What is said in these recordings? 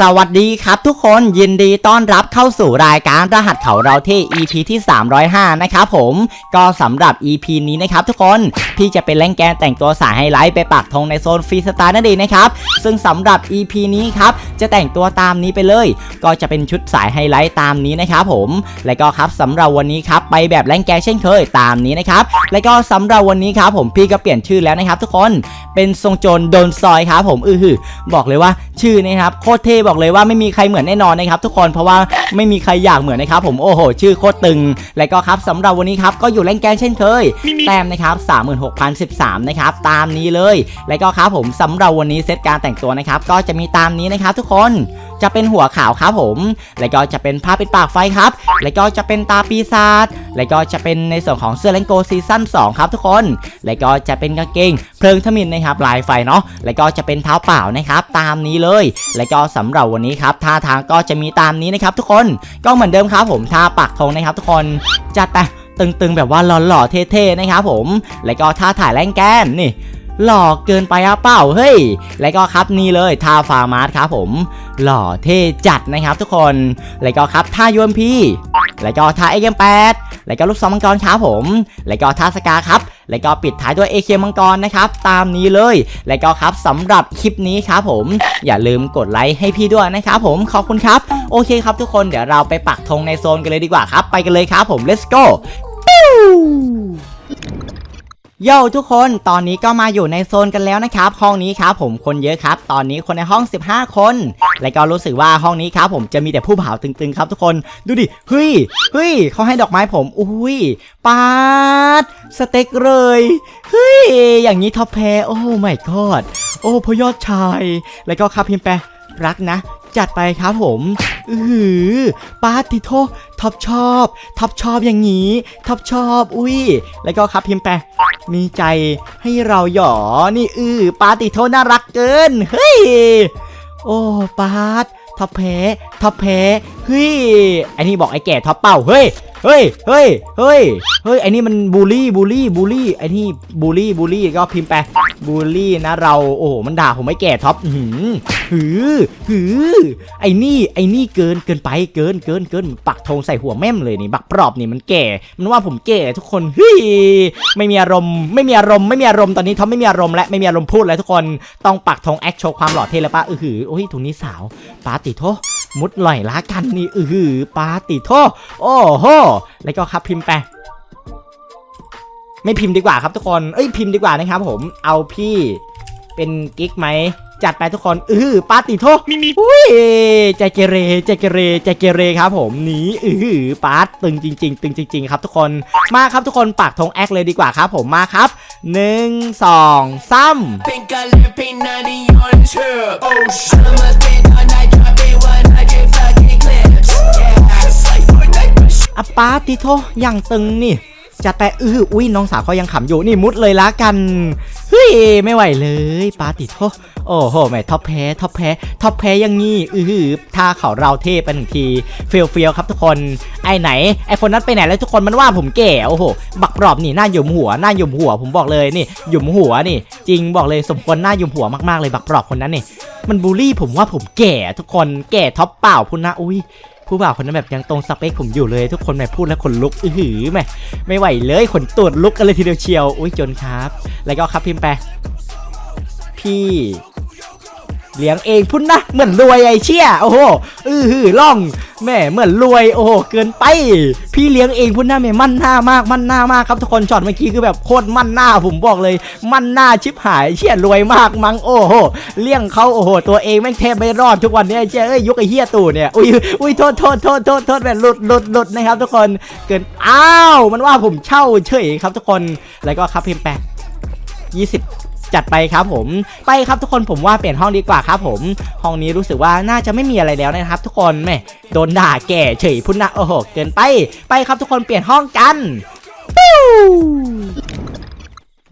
สวัสดีครับทุกคนยินดีต้อนรับเข้าสู่รายการรหัสเขาเราที่ EP ที่ 305 นะครับผมก็สำหรับ EP นี้นะครับทุกคนพี่จะเป็นแรงแกนแต่งตัวสายไฮไลท์ไปปักธงในโซนฟรีสไตล์นั่นเองนะครับซึ่งสำหรับ EP นี้ครับจะแต่งตัวตามนี้ไปเลย ก็จะเป็นชุดสายไฮไลท์ตามนี้นะครับผม และก็ครับสำหรับวันนี้ครับไปแบบแรงแกนเช่นเคยตามนี้นะครับและก็สำหรับวันนี้ครับผมพี่ก็เปลี่ยนชื่อแล้วนะครับ ทุกคนเป็นทรงโจรโดนซอยครับผมอือหือบอกเลยว่าชื่อนี้ครับโคตรเท่บอกเลยว่าไม่มีใครเหมือนแน่นอนนะครับทุกคนเพราะว่าไม่มีใครอยากเหมือนนะครับผมโอ้โห ชื่อโคตรตึง และก็ครับสำหรับวันนี้ครับก็อยู่แรงแกนเช่นเคย แต้มนะครับ36,013นะครับตามนี้เลย และก็ครับผมสำหรับวันนี้เซตการแต่งตัวนะครับก็จะมีตามนี้นะครับทุกคน จะเป็นหัวขาวครับผม และก็จะเป็นผ้าปิดปากไฟครับ และก็จะเป็นตาปีศาจ และก็จะเป็นในส่วนของเสื้อเลนโกซีซั่น2ครับทุกคน และก็จะเป็นกางเกงเพลิงทมินนะครับลายไฟเนาะ และก็จะเป็นเท้าเปล่านะครับตามนี้เลย และก็สำหรับวันนี้ครับท่าทางก็จะมีตามนี้นะครับทุกคน ก็เหมือนเดิมครับผมท่าปักธงนะครับทุกคนจัดไปตึงๆแบบว่าหล่อๆเท่ๆนะครับผม และก็ท่าถ่ายแรงแกนนี่ หล่อเกินไปอะเปล่าเฮ้ย และก็ครับนี่เลยท่าฟาร์มาร์ครับผม หล่อเท่จัดนะครับทุกคน แล้วก็ครับท่ายูเอ็มพีแล้วก็ท่าเอ็มแปดแล้วก็ลูกซองมังกรครับผม แล้วก็ท่าสกาครับ แล้วก็ปิดท้ายด้วยเอเคมังกรนะครับ ตามนี้เลย แล้วก็ครับสำหรับคลิปนี้ครับผม อย่าลืมกดไลค์ให้พี่ด้วยนะครับผม ขอบคุณครับ โอเคครับทุกคนเดี๋ยวเราไปปักธงในโซนกันเลยดีกว่าครับ ไปกันเลยครับผม let's go โย่ทุกคนตอนนี้ก็มาอยู่ในโซนกันแล้วนะครับ ห้องนี้ครับผมคนเยอะครับ ตอนนี้คนในห้อง 15 คน และก็รู้สึกว่าห้องนี้ครับผมจะมีแต่ผู้บ่าวตึงๆครับทุกคนดูดิเฮ้ยเฮ้ยเขาให้ดอกไม้ผมอุ้ยปาดสเต็กเลยเฮ้ยอย่างนี้ท็อปแพรโอ้ไม่กอดโอ้พยอดชาย แล้วก็ครับพิมแปรักนะ จัดไปครับผมอือหือปาติโทท็อปชอบท็อปชอบอย่างนี้ท็อปชอบอุ้ยแล้วก็ครับพิมพ์แปมีใจให้เราหยอนี่อือปาติโทน่ารักเกินเฮ้ยโอ้ปาดท็อปแพ้ท็อปแพ้เฮ้ยไอ้นี่บอกไอ้แก่ท็อปเป่าเฮ้ย เฮ้ย เฮ้ย เฮ้ย เฮ้ย ไอ้นี่มันบูลลี่ บูลลี่ บูลลี่ ไอ้นี่บูลลี่ บูลลี่ ก็พิมพ์ไปบูลลี่นะเรา โอ้โห มันด่าผมไอ้แก่ท็อปหืมหือหือ ไอ้นี่ ไอ้นี่เกิน เกินไป เกิน เกิน เกิน ปักธงใส่หัวแม่มเลยนี่ บักปรอบนี่มันแก่ มันว่าผมแก่ทุกคนเฮ้ยไม่มีอารมณ์ ไม่มีอารมณ์ ไม่มีอารมณ์ตอนนี้ท็อปไม่มีอารมณ์และไม่มีอารมณ์พูดแล้วทุกคน ต้องปักธงแอคโชว์ความหล่อเท่แล้วปะเออหือ โอ้ยถุงนี้สาวปาติโทมุดหล่อยล้ากันนี่ อือหือปาติโทโอ้โหแล้วก็ครับพิมพ์ไปไม่พิมพ์ดีกว่าครับทุกคน เอ้ยพิมพ์ดีกว่านะครับผม เอาพี่เป็นกิ๊กไหม จัดไปทุกคน อือปาติโทมีมีอุ้ยใจเกเรใจเกเรใจเกเรครับผมหนีอือปาดตึงจริง ๆ ตึงจริง ๆ ครับทุกคน มาครับทุกคนปักธงแอคเลยดีกว่าครับผมมาครับหนึ่งสองสา อะปาติโทอย่างตึงนี่จัดไปอืออุ้ยน้องสาวเขายังขำอยู่นี่มุดเลยละกันเฮ้ยไม่ไหวเลยปาติโทโอ้โหแม่ท็อปแพ้ท็อปแพ้ท็อปแพ้ยังงี้อือหือถ้าเขาเราเทไปหนึ่งทีเฟียวเฟียวครับทุกคนไอไหนไอคนนั้นไปไหนแล้วทุกคนมันว่าผมแก่โอ้โหบักปรอบนี่หน้าหยุมหัวหน้าหยุมหัวผมบอกเลยนี่หยุมหัวนี่ จริงบอกเลยสมควรหน้าหยุมหัวมากๆเลยบักปรอบคนนั้นนี่มันบูลลี่ผมว่าผมแก่ทุกคนแก่ท็อปเปล่าพุ่นนะอุ้ย ผู้บ่าวคนนั้นแบบยังตรงสเปคผมอยู่เลยทุกคนแบบพูดแล้วขนลุกอื้อหือแม่ไม่ไหวเลยขนตูดลุกกันเลยทีเดียวเชียวอุ้ยจนครับ แล้วก็ครับพิมพ์ไปพี่ เลี้ยงเองพุ่นนะ เหมือนรวยไอเชี่ยโอ้โหอือหือล่องแม่เหมือนรวยโอ้โหเกินไป พี่เลี้ยงเองพุ่นนะแม่มั่นหน้ามากมั่นหน้ามากครับทุกคนช็อตเมื่อกี้คือแบบโคตรมั่นหน้าผมบอกเลย มั่นหน้าชิบหายเชี่ยรวยมากมั้งโอ้โหเลี้ยงเขาโอ้โหตัวเองแม่งแทบไม่รอดทุกวันเนี้ยไอเชี่ยเอ้ยยุกไอ้เฮียตู่เนี่ยอุ้ยอุ้ยโทษโทษโทษโทษโทษแบบหลุดหลุดหลุดนะครับ ทุกคนเกินอ้าวมันว่าผมเช่าเฉยครับทุกคนแล้วก็ครับพิมพ์แปะ20 จัดไปครับผมไปครับทุกคนผมว่าเปลี่ยนห้องดีกว่าครับผม ห้องนี้รู้สึกว่าน่าจะไม่มีอะไรแล้วนะครับ ทุกคนแม่โดนด่าแก่เฉยพุ่นนะโอ้โหเกินไปไปครับทุกคนเปลี่ยนห้องกัน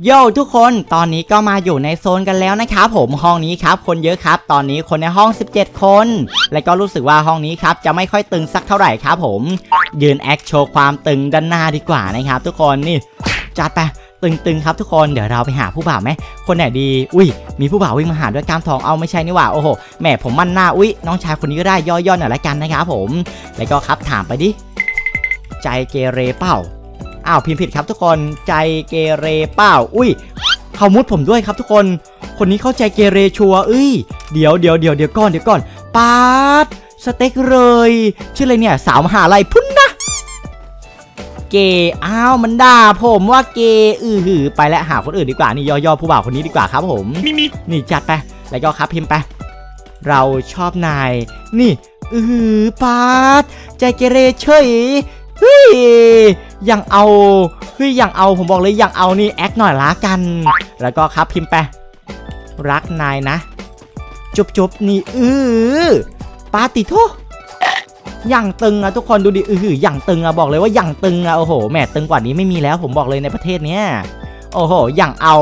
โย่ทุกคนตอนนี้ก็มาอยู่ในโซนกันแล้วนะครับผมห้องนี้ครับ คนเยอะครับ ตอนนี้คนในห้อง 17 คน และก็รู้สึกว่าห้องนี้ครับจะไม่ค่อยตึงสักเท่าไหร่ครับผม ยืนแอคโชว์ความตึงด้านหน้าดีกว่านะครับ ทุกคนนี่จัดไป ตึงๆครับทุกคนเดี๋ยวเราไปหาผู้บ่าวไหมคนไหนดี อุ้ย มีผู้บ่าววิ่งมาหาด้วยกล้ามทองเอาไม่ใช่นี่หว่าโอ้โหแหมผมมั่นหน้าอุ้ยน้องชายคนนี้ก็ได้ย่อๆหน่อยละกันนะครับผม แล้วก็ครับถามไปดิใจเกเรเปล่าอ้าวพิมพ์ผิดครับทุกคนใจเกเรเปล่าอุ้ยเขามุดผมด้วยครับทุกคน คนนี้เข้าใจเกเรชัวร์เอ้ยเดี๋ยวเดี๋ยวเดี๋ยวเดี๋ยวก่อนเดี๋ยวก่อนปาดสเต็กเลย ชื่ออะไรเนี่ยสาวมหาลัยพุ่นน เกย์อ้าวมันด่าผมว่าเกย์อือหือไปแล้วหาคนอื่นดีกว่านี่ย่อๆผู้บ่าวคนนี้ดีกว่าครับผมนี่จัดไปแล้วก็ครับพิมพ์ไป เราชอบนาย นี่ อือหือปาดใจเกเรเฉยเฮ้ยยังเอาเฮ้ยยังเอาผมบอกเลยยังเอานี่แอคหน่อยละกัน แล้วก็ครับพิมพ์ไปรักนายนะ จุบจุบๆนี่อือปาติโท อย่างตึงอะทุกคนดูดิอือหืออย่างตึงอะบอกเลยว่าอย่างตึงอะโอ้โหแหมตึงกว่านี้ไม่มีแล้วผมบอกเลยในประเทศเนี้ยโอ้โหอย่างเอา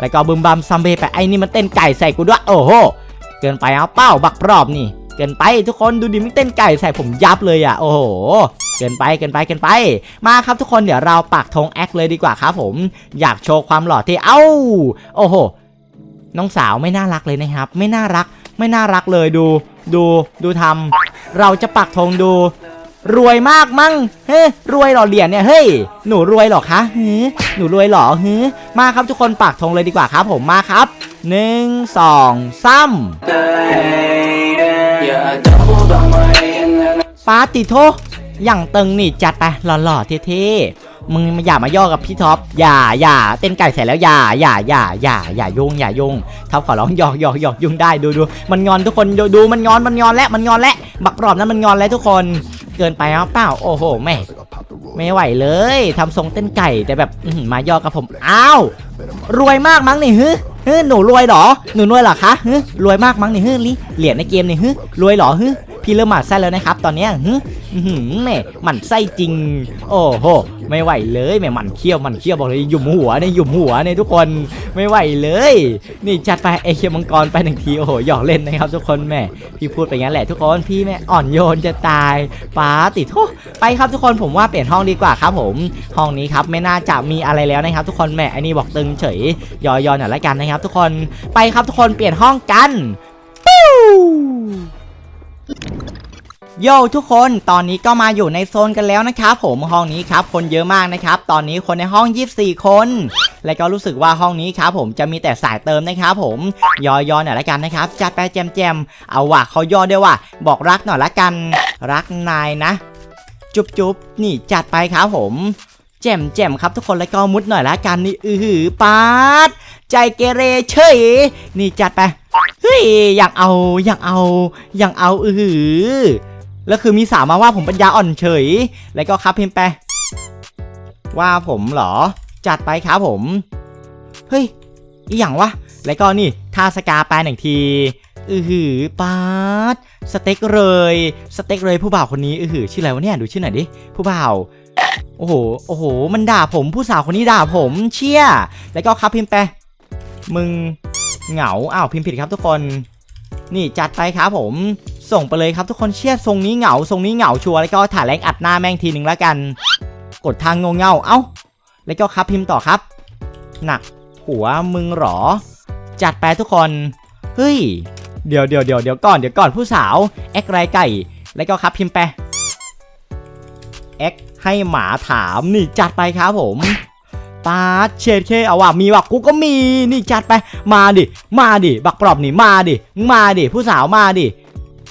แล้วก็บึมบัมซัมเบไปไอ้นี่มันเต้นไก่ใส่กูด้วยโอ้โหเกินไปเอาเป้าบักปรอบนี่ เกินไปทุกคนดูดิมันเต้นไก่ใส่ผมยับเลยอะโอ้โหเกินไปเกินไปเกินไป มาครับทุกคนเดี๋ยวเราปักธงแอคเลยดีกว่าครับผมอยากโชว์ความหล่อที่เอ้า โอ้โหน้องสาวไม่น่ารักเลยนะครับ ไม่น่ารัก ไม่น่ารักเลยดู ดูดูทำ เราจะปักธงดู รวยมากมั้งเฮ้ยรวยเหรอเหรียญเนี่ยเฮ้ยหนูรวยเหรอคะฮือหนูรวยเหรอฮือมาครับทุกคนปักธงเลยดีกว่าครับ ผมมาครับหนึ่งสองสาม Yeah, I doubled on my A and then ปาติโท อย่างตึงนี่จัดไปหล่อๆเท่ๆมึงอย่ามาย่อกับพี่ท็อปอย่าอย่าเต้นไก่ใส่แล้วอย่าอย่าอย่าอย่าอย่ายุ่งอย่ายุ่งท็อปขอร้องหยอกหยอกหยอกยุ่งได้ดูดูมันงอนทุกคนดูดูมันงอนมันงอนแล้วมันงอนแล้วบักปลอบนั้นมันงอนแล้วทุกคนเกินไปเอาเปล่าโอ้โหแม่ไม่ไหวเลยทำทรงเต้นไก่แต่แบบมาย่อกับผมอ้าวรวยมากมั้งนี่ฮึฮึหนูรวยเหรอหนูรวยหรอคะฮึรวยมากมั้งนี่ฮึลิเหรียญในเกมนี่ฮึรวยเหรอฮึพี่เริ่มหมั่นไส้แล้วนะครับ ตอนเนี้ยฮึ แม่มันไส้จริง โอ้โห ไม่ไหวเลยแม่มันเคี้ยวมันเคี้ยวบอกเลยหยุมหัวเนี่ยหยุมหัวเนี่ยทุกคนไม่ไหวเลย นี่จัดไปเอเคียมังกรไปหนึ่งทีโอ้โหหยอกเล่นนะครับทุกคนแม่พี่พูดไปงั้นแหละทุกคนพี่แม่อ่อนโยนจะตายป้าติดโทไปครับทุกคนผมว่าเปลี่ยนห้องดีกว่าครับผม ห้องนี้ครับไม่น่าจะมีอะไรแล้วนะครับ ทุกคนแมไอ้นี่บอกตึงเฉยยอยอหน่อยละกันนะครับ ทุกคนไปครับทุกคนเปลี่ยนห้องกันปิ้ว โยทุกคนตอนนี้ก็มาอยู่ในโซนกันแล้วนะครับผมห้องนี้ครับคนเยอะมากนะครับ ตอนนี้คนในห้อง 24 คน และก็รู้สึกว่าห้องนี้ครับผมจะมีแต่สายเติมนะครับผมยอยอหน่อยละกันนะครับจัดไปแจมแจมเอาว่ะเขาย่อด้วยว่ะบอกรักหน่อยละกัน รักนายนะ จุ๊บจุบนี่จัดไปครับผมแจ่มแจ่มครับทุกคนแล้วก็มุดหน่อยละกันนี่อือหือปาดใจเกเรเฉยนี่จัดไปเฮ้ยอยากเอาอยากเอาอยากเอาอือหือ แล้วคือมีสาวมาว่าผมปัญญาอ่อนเฉย แล้วก็ครับพิมพ์ไปว่าผมเหรอ จัดไปครับผม เฮ้ย อีหยังวะ แล้วก็นี่ท่าสกาแปลหนึ่งที อือหือปาดสเต็กเลย สเต็กเลยผู้บ่าวคนนี้ อือหือชื่ออะไรวะเนี่ย ดูชื่อหน่อยดิ ผู้บ่าว โอ้โห โอ้โห มันด่าผม ผู้สาวคนนี้ด่าผม เชี่ย แล้วก็ครับพิมพ์ไปมึงเหงา อ้าวพิมพ์ผิดครับทุกคน นี่จัดไปครับผม ส่งไปเลยครับทุกคนเชี่ยทรงนี้เหงาทรงนี้เหงาชัวร์แล้วก็ถ่ายแรงอัดหน้าแม่งทีหนึ่งแล้วกัน กดทางงงเงาเอ้า แล้วก็ครับพิมพ์ต่อครับ หนักหัวมึงหรอ จัดไปทุกคนเฮ้ยเดี๋ยวเดี๋ยวเดี๋ยวเดี๋ยวก่อนเดี๋ยวก่อนผู้สาวแอ็กไรไก่ แล้วก็ครับพิมพ์ไปแอ็กให้หมาถามนี่จัดไปครับผมปาดเชดเคเอาว่ะมีว่ะกูก็มีนี่จัดไป มาดิ มาดิ บักปรอบนี่มาดิ มาดิ ผู้สาวมาดิ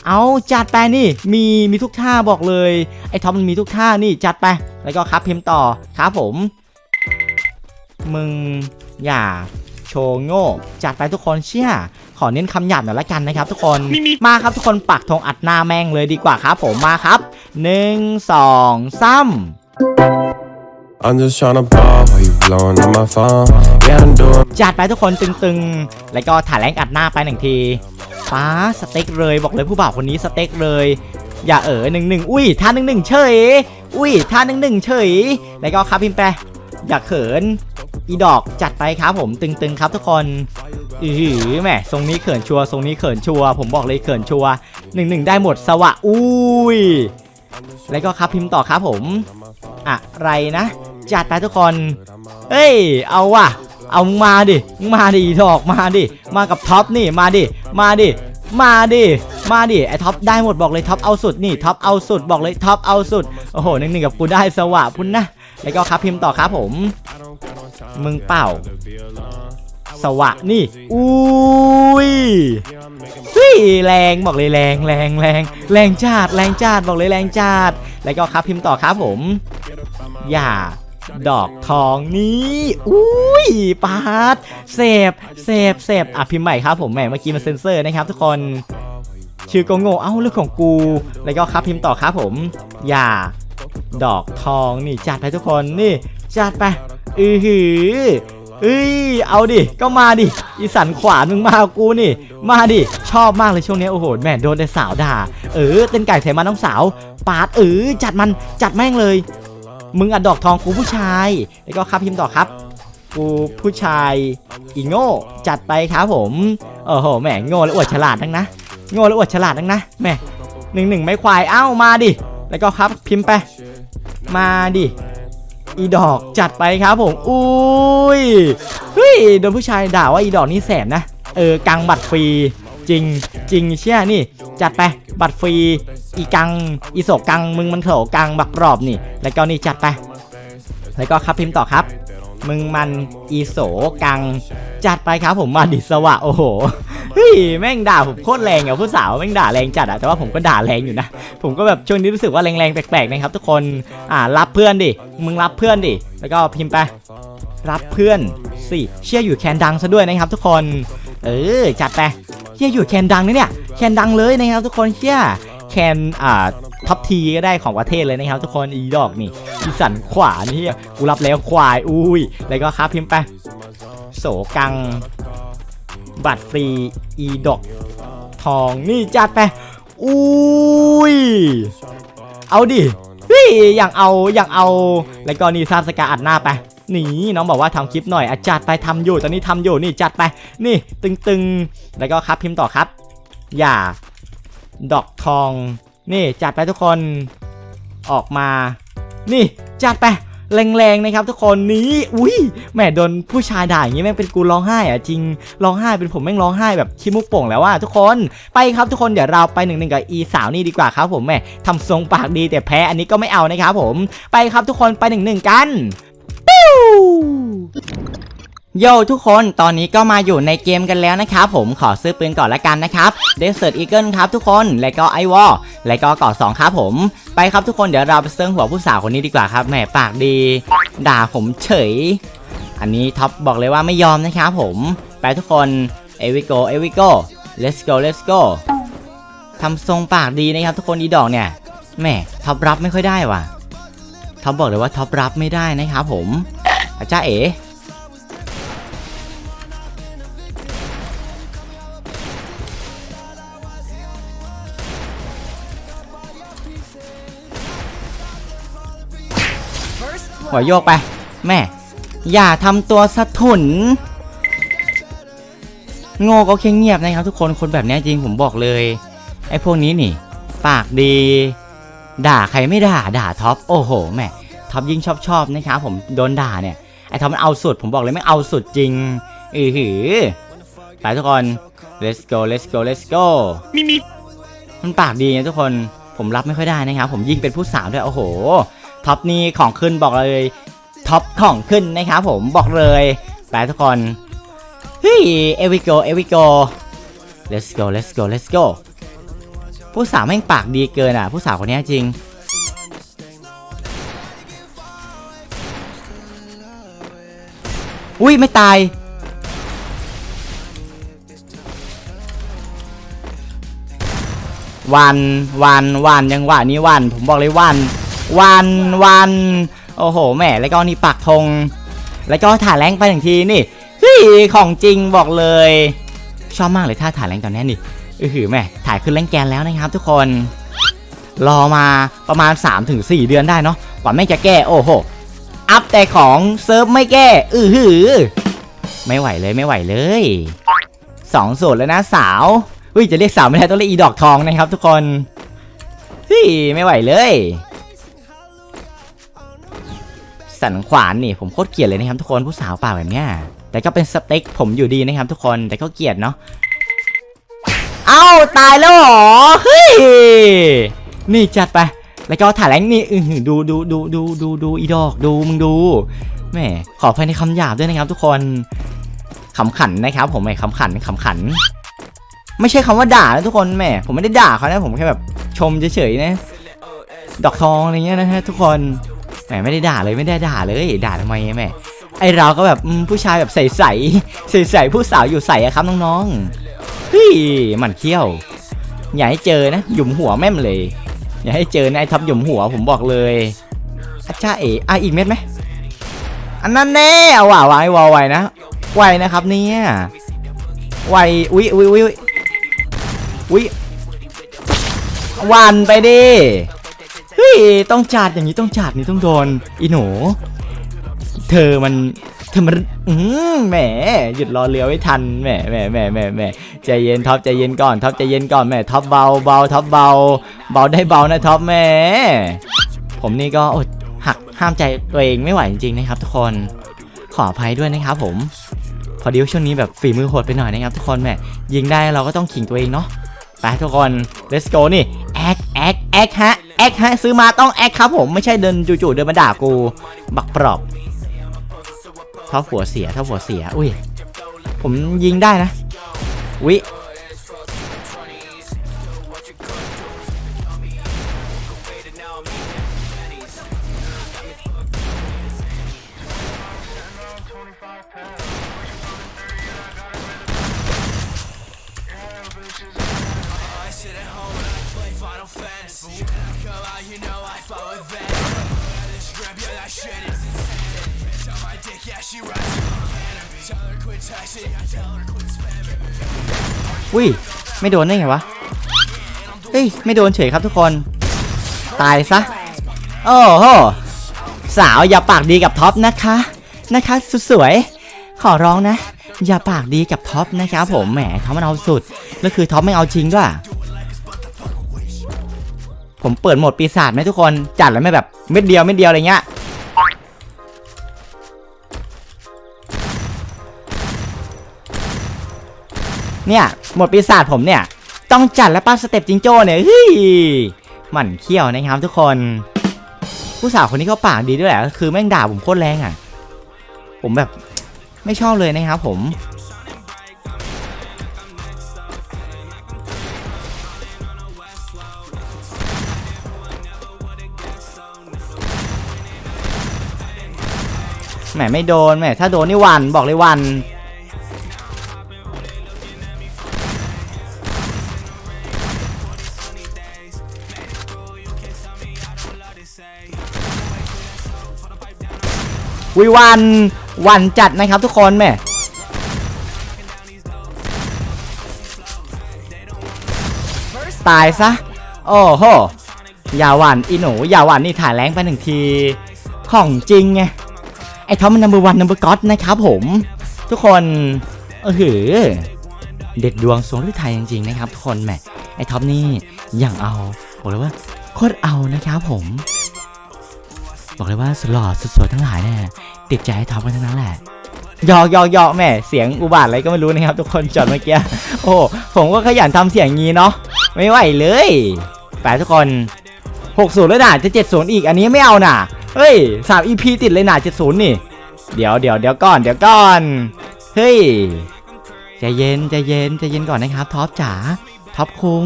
เอาจัดไปนี่มีมีทุกท่าบอกเลยไอ้ทอมมันมีทุกท่านี่จัดไป แล้วก็ครับพิมพ์ต่อครับผม มึงอย่าโชว์โง่จัดไปทุกคนเชี่ยขอเน้นคำหยาบหน่อยละกันนะครับทุกคนมาครับทุกคนปักธงอัดหน้าแม่งเลยดีกว่าครับผมมาครับหนึ่งสองสาม I'm just tryna ball while you blowing on my phone. Yeah, I'm doing จัดไปทุกคนตึงๆ แล้วก็ถ่ายแรงอัดหน้าไปหนึ่งที ป้าสเต็กเลยบอกเลยผู้บ่าวคนนี้สเต็กเลย อย่าเออหนึ่งหนึ่งอุ้ยท่าหนึ่งหนึ่งเฉย อุ้ยท่าหนึ่งหนึ่งเฉย แล้วก็ครับพิมพ์ไปอย่าเขิน อีดอกจัดไปครับผมตึงๆครับทุกคนอือหือแหมทรงนี้เขินชัวทรงนี้เขินชัวผมบอกเลยเขินชัวหนึ่งหนึ่งได้หมดสวะอุ้ยแล้วก็ครับพิมพ์ต่อครับผม อะไรนะ จัดไปทุกคน เฮ้ย เอาว่ะ เอามึงมาดิมึงมาดิอีดอกมาดิมากับท็อปนี่มาดิมาดิมาดิมาดิไอท็อปได้หมดบอกเลยท็อปเอาสุดนี่ท็อปเอาสุดบอกเลยท็อปเอาสุดโอ้โหหนึ่งหนึ่งกับกูได้สวะพุ่นนะแล้วก็ครับพิมพ์ต่อครับผม มึงเปล่า สวะนี่อุ้ยเฮ้ยแรงบอกเลยแรงแรงแรงแรงจัดแรงจัดบอกเลยแรงจัดแล้วก็ครับพิมพ์ต่อครับผม อย่า ดอกทองนี้อุ้ยปาดเสพเสพเสพอะพิมพ์ใหม่ครับผมแหมเมื่อกี้มันเซ็นเซอร์นะครับทุกคนชื่อก็โง่เอ้าเรื่องของกู แล้วก็ครับพิมพ์ต่อครับผม อย่า ดอกทองนี่จัดไปทุกคนนี่ จัดไปอือหือเอ้ยเอาดิก็มาดิอีสันขวานมึงมาเอากูนี่ มาดิชอบมากเลยช่วงนี้โอ้โหแม่โดนแต่สาวด่า เออเต้นไก่ใส่มาน้องสาว ปาดเออจัดมันจัดแม่งเลย มึงอะดดอกทองกูผู้ชาย แล้วก็ครับพิมพ์ต่อครับ กูผู้ชายอีโง่จัดไปครับผมโอ้โหแหมโง่แล้วอวดฉลาดนักนะโง่แล้วอวดฉลาดนักนะแหมหนึ่งหนึ่งไม่ควายเอ้ามาดิ แล้วก็ครับพิมพ์ไป มาดิอีดอกจัดไปครับผมอุ้ยเฮ้ยโดนผู้ชายด่าว่าอีดอกนี่แสบนะเออกังบัตรฟรีจริงจริงเชี่ยนี่ จัดไปบัตรฟรี อีกัง อีโศกกัง มึงมันโถกังบักรอบนี่ แล้วก็นี่จัดไป แล้วก็ครับพิมพ์ต่อครับ มึงมันอีโสกัง จัดไปครับผมมาดิสวะโอ้โหเฮ้ยแม่งด่าผมโคตรแรงอะผู้สาวแม่งด่าแรงจัดอะแต่ว่าผมก็ด่าแรงอยู่นะ ผมก็แบบช่วงนี้รู้สึกว่าแรงๆแปลกๆนะครับ ทุกคนอ่ารับเพื่อนดิมึงรับเพื่อนดิแล้วก็พิมพ์ไปรับเพื่อนสิเชื่ออยู่แคนดังซะด้วยนะครับ ทุกคน เออจัดไปเชื่ออยู่แคนดังนะเนี่ยแคนดังเลยนะครับ ทุกคนเชื่อ นอ่าท็อปทีก็ได้ของประเทศเลยนะครับทุกคนอีดอกนี่อีสันขวานี่กูรับแล้วควายอุ้ยแล้วก็ครับพิมพ์ไปโสกัง บัตรฟรีอีดอกทองนี่จัดไปอุ้ยเอาดิเฮ้ยอย่างเอาอย่างเอา แล้วก็นี่ซาบสกาอัดหน้าไปนี่น้องบอกว่าทำคลิปหน่อยอะจัดไปทำอยู่ตอนนี้ทำอยู่นี่จัดไป นี่ตึงๆ แล้วก็ครับพิมพ์ต่อครับ อย่า ดอกทอง นี่จัดไปทุกคนออกมา นี่จัดไปแรงๆนะครับทุกคนนี้อุ้ยแหมโดนผู้ชายด่าอย่างงี้แม่งเป็นกูร้องไห้อะจริงร้องไห้เป็นผมแม่งร้องไห้แบบขี้มุกโป่งแล้วว่าทุกคนไปครับทุกคนเดี๋ยวเราไปหนึ่งหนึ่งกับอีสาวนี่ดีกว่าครับผมแม่ทำทรงปากดีแต่แพ้อันนี้ก็ไม่เอานะครับผมไปครับทุกคนไปหนึ่งหนึ่งกันปิ้ว โยทุกคนตอนนี้ก็มาอยู่ในเกมกันแล้วนะครับผมขอซื้อปืนก่อนละกันนะครับ Desert Eagle ครับทุกคนแล้วก็ไอวอลแล้วก็เกาะสองครับผม ไปครับทุกคนเดี๋ยวเราไปเซิร์งหัวผู้สาวคนนี้ดีกว่าครับแหมปากดี ด่าผมเฉย อันนี้ท็อปบอกเลยว่าไม่ยอมนะครับผม ไปทุกคนเอวิโกเอวิโก let's go let's go ทำทรงปากดีนะครับทุกคนอีดอกเนี่ยแหมท็อปรับไม่ค่อยได้ว่ะท็อปบอกเลยว่าท็อปรับไม่ได้นะครับผมอาจารย์เอ๋ หัวโยกไป แม่ อย่าทำตัวสะทุน โง่ก็แค่เงียบนะครับทุกคนคนแบบเนี้ยจริงผมบอกเลย ไอ้พวกนี้นี่ ปากดี ด่าใครไม่ด่าด่าท็อปโอ้โหแม่ท็อปยิ่งชอบชอบนะครับผมโดนด่าเนี่ยไอ้ท็อปมันเอาสุดผมบอกเลยไม่เอาสุดจริงอือหือไปทุกคน let's go let's go let's go มันปากดีนะทุกคนผมรับไม่ค่อยได้นะครับผมยิ่งเป็นผู้สาวด้วยโอ้โห ท็อปนี่ของขึ้นบอกเลยท็อปของขึ้นนะครับผมบอกเลยไปทุกคนเฮ้ยเอวิโกเอวิโก let's go let's go let's go ผู้สาวแม่งปากดีเกินอะ ผู้สาวคนนี้จริง อุ้ยไม่ตายวันวันวันยังหวะนี้วัน ผมบอกเลยวัน วันวันโอ้โหแหมแล้วก็นี่ปักธงแล้วก็ถ่ายแรงไปหนึ่งทีนี่เฮ้ยของจริงบอกเลย ชอบมากเลยท่าถ่ายแรงตอนนี้นี่เออหือแม่ถ่ายขึ้นแรงแกนแล้วนะครับ ทุกคน รอมาประมาณ 3-4 เดือนได้เนาะกว่าแม่จะแก้โอ้โหอัพแต่ของเซิร์ฟไม่แก้อือหือ ไม่ไหวเลยไม่ไหวเลยสองโสดแล้วนะสาวเฮ้ยจะเรียกสาวไม่ได้ต้องเรียกอีดอกทองนะครับ ทุกคนเฮ้ยไม่ไหวเลย สันขวานนี่ผมโคตรเกลียดเลยนะครับทุกคนผู้สาวป่าแบบเนี้ยแต่ก็เป็นสเต็กผมอยู่ดีนะครับทุกคนแต่ก็เกลียดเนาะเอ้าตายแล้วหรอเฮ้ยนี่จัดไป แล้วก็ถ่ายแรงนี่อือดูดูดูดูดูดูอีดอกดูมึงดูแหม่ขอภัยในคำหยาบด้วยนะครับทุกคนขำขันนะครับ ผมแหม่ขำขันขำขัน ไม่ใช่คำว่าด่านะทุกคนแหม่ผมไม่ได้ด่าเขานะผมแค่แบบชมเฉยๆนะ ดอกทองอะไรเงี้ยนะฮะทุกคน แหมไม่ได้ด่าเลยไม่ได้ด่าเลยด่าทำไมแม่ไอเราก็แบบผู้ชายแบบใสใสใสใสผู้สาวอยู่ใสอะครับน้องๆเฮ้ยมันเขี้ยวอย่าให้เจอนะหยุมหัวแม่มเลย อย่าให้เจอนะไอทับหยุมหัวผมบอกเลยอาจ้าเอ๋อะอีกเม็ดไหมอันนั้นแน่เอาว่ะวายวอไวนะไวนะครับเนี่ยไวอุ้ยอุ้ยอุ้ยอุ้ยวันไปดิ เฮ้ยต้องจัดอย่างนี้ต้องจัดนี่ต้องโดนอีหนู เธอมันเธอมันอืมแหมหยุดรอเรือไว้ทันแหมแหมแหมแหมแหมใจเย็นท็อปใจเย็นก่อนท็อปใจเย็นก่อนแหมท็อปเบาเบาท็อปเบา เบาได้เบานะท็อปแหม่ผมนี่ก็อดหักห้ามใจตัวเองไม่ไหวจริงๆนะครับ ทุกคนขออภัยด้วยนะครับ ผมพอดีว่าช่วงนี้แบบฝีมือโหดไปหน่อยนะครับทุกคนแหม่ยิงได้เราก็ต้องขิงตัวเองเนาะไปทุกคน let's go นี่แอคแอคแอคฮะ แอคฮะซื้อมาต้องแอคครับผมไม่ใช่เดินจู่ๆเดินมาด่ากู บักปรอบเท่าหัวเสียเท่าหัวเสีย อุ้ย ผมยิงได้นะ วิ อุ้ย ไม่โดนได้ไงวะ เฮ้ย ไม่โดนเฉยครับทุกคน ตายซะ โอ้โห สาวอย่าปากดีกับท็อปนะคะ นะคะ สุดสวย ขอร้องนะ อย่าปากดีกับท็อปนะครับผม แหมท็อปมันเอาสุด แล้วคือท็อปไม่เอาจริงด้วย ผมเปิดโหมดปีศาจไหมทุกคน จัดแล้วไม่แบบเม็ดเดียวเม็ดเดียวอะไรเงี้ยเนี่ยหมดปีศาจผมเนี่ย ต้องจัดแล้วป้าสเต็ปจิงโจ้เนี่ยเฮ้ยหมั่นเขี้ยวนะครับทุกคน ผู้สาวคนนี้เขาปากดีด้วยแหละคือแม่งด่าผมโคตรแรงอะ ผมแบบไม่ชอบเลยนะครับผม แหมไม่โดนแหมถ้าโดนนี่วันบอกเลยวัน วิวันวันจัดนะครับทุกคนแหม่ตายซะ โอ้โหอย่าหวานอีหนูอย่าหวานนี่ถ่ายแรงไปหนึ่งที ของจริงไง ไอ้ท็อปมันนัมเบอร์วันนัมเบอร์ก็อตนะครับผม ทุกคนเออหือเด็ดดวงสวงฤทัยจริงๆนะครับทุกคนแหมไอ้ท็อปนี่อย่างเอาบอกเลยว่าโคตรเอานะครับผม บอกเลยว่าสุดหล่อสุดสวยทั้งหลายเนี่ยติดใจไอ้ท็อปกันทั้งนั้นแหละหยอกหยอกหยอกแม่เสียงอุบาทอะไรก็ไม่รู้นะครับ ทุกคนจอดเมื่อกี้โอ้ผมก็ขยันทำเสียงงี้เนาะไม่ไหวเลยไปทุกคน 60 แล้วนะจะ70 อีกอันนี้ไม่เอาน่ะ เฮ้ย3 EP ติดเลยหน่ะ70นี่ เดี๋ยวเดี๋ยวเดี๋ยวก่อนเดี๋ยวก่อน เฮ้ยใจเย็นใจเย็นใจเย็นก่อนนะครับท็อปจ๋าท็อปคุง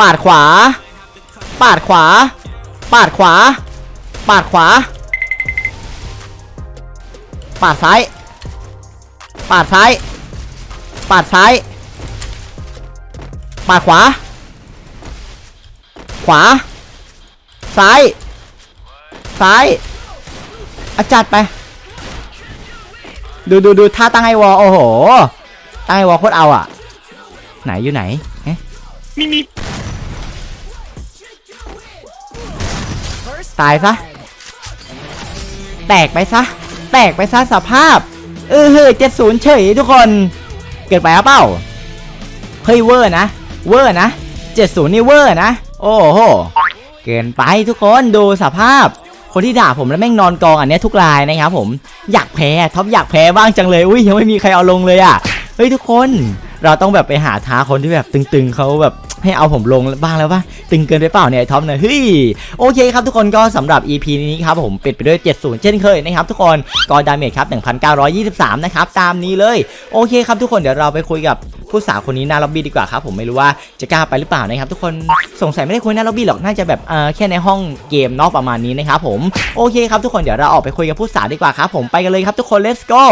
ปาดขวา ปาดขวา ปาดขวา ปาดขวา ปาดซ้าย ปาดซ้าย ปาดซ้าย ปาดขวา ขวา ซ้าย ซ้ายอาจัดไป ดูดูดูท่าตั้งไอวอลโอ้โห ตั้งไอวอลโคตรเอาอะ ไหนอยู่ไหนเอ๊ะตายซะ แตกไปซะ แตกไปซะสภาพ เออเฮ้ยเจ็ดศูนย์เฉยทุกคน เกิดไปหรือเปล่า เฮ้ยเวอร์นะ เวอร์นะเจ็ดศูนย์นี่เวอร์นะ โอ้โห เกินไปทุกคนดูสภาพ คนที่ด่าผมแล้วแม่งนอนกองอันเนี้ยทุกรายนะครับผมอยากแพ้ท็อปอยากแพ้บ้างจังเลยอุ้ยยังไม่มีใครเอาลงเลยอะเฮ้ยทุกคน เราต้องแบบไปหาท้าคนที่แบบตึงๆเขาแบบ ให้เอาผมลงบ้างแล้วปะตึงเกินไปเปล่าเนี่ยไอ้ท็อปเนี่ยเฮ้ยโอเคครับทุกคนก็สำหรับ EP นี้ครับผมปิดไปด้วย 70 เช่นเคยนะครับทุกคนก็ดาเมจครับ 1,923 นะครับตามนี้เลยโอเคครับทุกคนเดี๋ยวเราไปคุยกับผู้สาวคนนี้หน้าล็อบบี้ดีกว่าครับผมไม่รู้ว่าจะกล้าไปหรือเปล่านะครับทุกคนสงสัยไม่ได้คุยหน้าล็อบบี้หรอกน่าจะแบบเออแค่ในห้องเกมนอกประมาณนี้นะครับผมโอเคครับทุกคนเดี๋ยวเราออกไปคุยกับผู้สาวดีกว่าครับผมไปกันเลยครับทุกคน let's go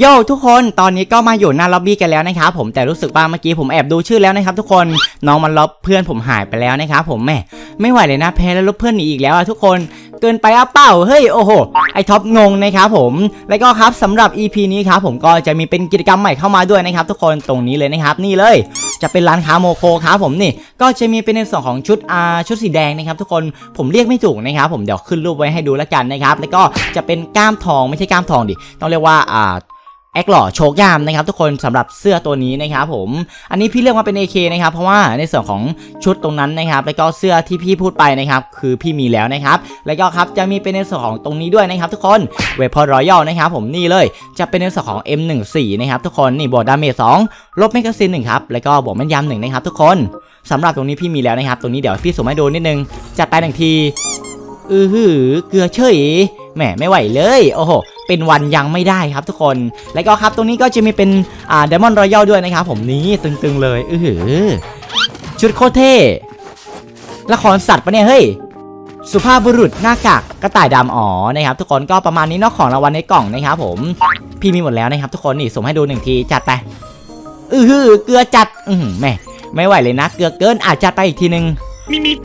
โย่ทุกคนตอนนี้ก็มาอยู่หน้าล็อบบี้กันแล้วนะครับผมแต่รู้สึกว่าเมื่อกี้ผมแอบดูชื่อแล้วนะครับทุกคนน้องมันลบเพื่อนผมหายไปแล้วนะครับผมแม่ไม่ไหวเลยนะแพ้แล้วลบเพื่อนหนีอีกแล้วอะทุกคนเกินไปอะเปล่าเฮ้ยโอ้โหไอท็อปงงนะครับผมแล้วก็ครับสำหรับ EP นี้ครับผมก็จะมีเป็นกิจกรรมใหม่เข้ามาด้วยนะครับทุกคนตรงนี้เลยนะครับนี่เลย จะเป็นร้านค้าโมโคครับผมนี่ก็จะมีเป็นในส่วนของชุดอาชุดสีแดงนะครับทุกคนผมเรียกไม่ถูกนะครับผมเดี๋ยวขึ้นรูปไว้ให้ดูแล้วกันนะครับแล้วก็จะเป็นก้ามทองไม่ใช่ก้ามทองดิต้องเรียกว่าอ่า แอคหล่อโชกยามนะครับทุกคนสำหรับเสื้อตัวนี้นะครับผมอันนี้พี่เลือกมาเป็น AK นะครับเพราะว่าในส่วนของชุดตรงนั้นนะครับ แล้วก็เสื้อที่พี่พูดไปนะครับคือพี่มีแล้วนะครับ แล้วก็ครับจะมีเป็นในส่วนของตรงนี้ด้วยนะครับ ทุกคนเวพอรอยัลนะครับผมนี่เลยจะเป็นในส่วนของ M14 นะครับทุกคนนี่บวกดาเมจ2ลบแมกกาซีนหนึ่งครับแล้วก็บวกแม่นยำหนึ่งนะครับทุกคนสำหรับตรงนี้พี่มีแล้วนะครับ ตรงนี้เดี๋ยวพี่ส่งให้ดูนิดนึงจัดไปหนึ่งทีอือหือเกลือเฉยแหมไม่ไหวเลย โอ้โห เป็นวันยังไม่ได้ครับทุกคน แล้วก็ครับตรงนี้ก็จะมีเป็นอ่าเดมอนรอยัลด้วยนะครับผมนี้ตึงๆเลยอือหือชุดโคตรเท่ละครสัตว์ปะเนี่ยเฮ้ยสุภาพบุรุษหน้ากากกระต่ายดำอ๋อนะครับทุกคนก็ประมาณนี้เนอกของรางวัลในกล่องนะครับผมพี่มีหมดแล้วนะครับทุกคนนี่ส่งให้ดูหนึ่งทีจัดไปอือหือเกลือจัดอือหือแหม่ไม่ไหวเลยนะ เกลือเกินอาจจัดไปอีกทีนึง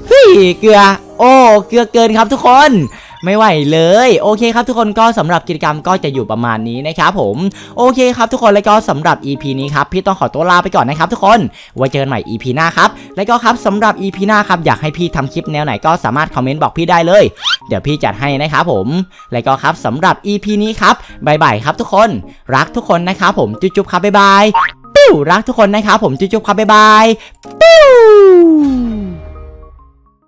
เฮ้ยเกลือ โอ้เกลือเกินครับทุกคน ไม่ไหวเลย โอเคครับทุกคนก็สำหรับกิจกรรมก็จะอยู่ประมาณนี้นะครับผมโอเคครับทุกคนแล้วก็สำหรับ EP นี้ครับพี่ต้องขอตัวลาไปก่อนนะครับทุกคนไว้เจอกันใหม่ EP หน้าครับแล้วก็ครับสำหรับ EP หน้าครับอยากให้พี่ทำคลิปแนวไหนก็สามารถคอมเมนต์บอกพี่ได้เลย เดี๋ยวพี่จัดให้นะครับผมแล้วก็ครับสำหรับ EP นี้ครับบายบายครับทุกคน รักทุกคนนะครับผมจุ๊บๆครับบ๊ายบายปิ้วรักทุกคนนะครับผมจุ๊บๆครับบ๊ายบายปิ้ว